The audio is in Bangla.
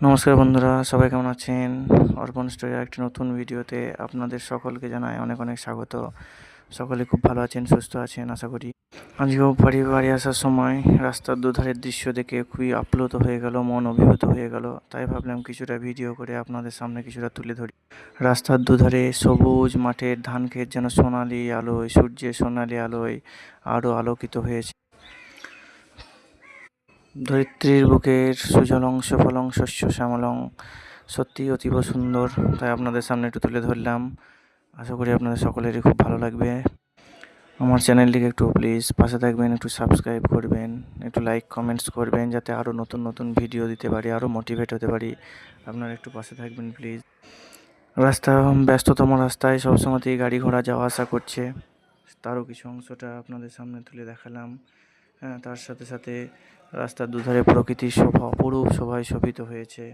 নমস্কার বন্ধুরা, সবাই কেমন আছেন? অর্পণ স্টোরির একটি নতুন ভিডিওতে আপনাদের সকলকে জানাই অনেক অনেক স্বাগত। সকলে খুব ভালো আছেন, সুস্থ আছেন, আশা করি। আজকেও বাড়ি বাড়ি আসার সময় রাস্তার দুধারের দৃশ্য দেখে খুবই আপ্লুত হয়ে গেল, মন অভিভূত হয়ে গেল। তাই ভাবলাম কিছুটা ভিডিও করে আপনাদের সামনে কিছুটা তুলে ধরি। রাস্তার দুধারে সবুজ মাঠের ধান ক্ষেত যেন সোনালি আলোয়, সূর্যের সোনালি আলোয় আরও আলোকিত হয়েছে। ধরিত্রীর বুকের সুজলং, সুফলং, শস্য শ্যামলং সত্যি অতীব সুন্দর। তাই আপনাদের সামনে একটু তুলে ধরলাম। আশা করি আপনাদের সকলেরই খুব ভালো লাগবে। আমার চ্যানেলটিকে একটু প্লিজ পাশে থাকবেন, একটু সাবস্ক্রাইব করবেন, একটু লাইক কমেন্টস করবেন, যাতে আরও নতুন নতুন ভিডিও দিতে পারি আরও মোটিভেট হতে পারি। আপনারা একটু পাশে থাকবেন প্লিজ রাস্তা ব্যস্ততম রাস্তায় সবসময়তেই গাড়ি ঘোড়া যাওয়া আসা করছে। তারও কিছু অংশটা আপনাদের সামনে তুলে দেখালাম। তার সাথে সাথে রাস্তার দুধারে প্রকৃতির শোভা অপরূপ শোভায় শোভিত হয়েছে।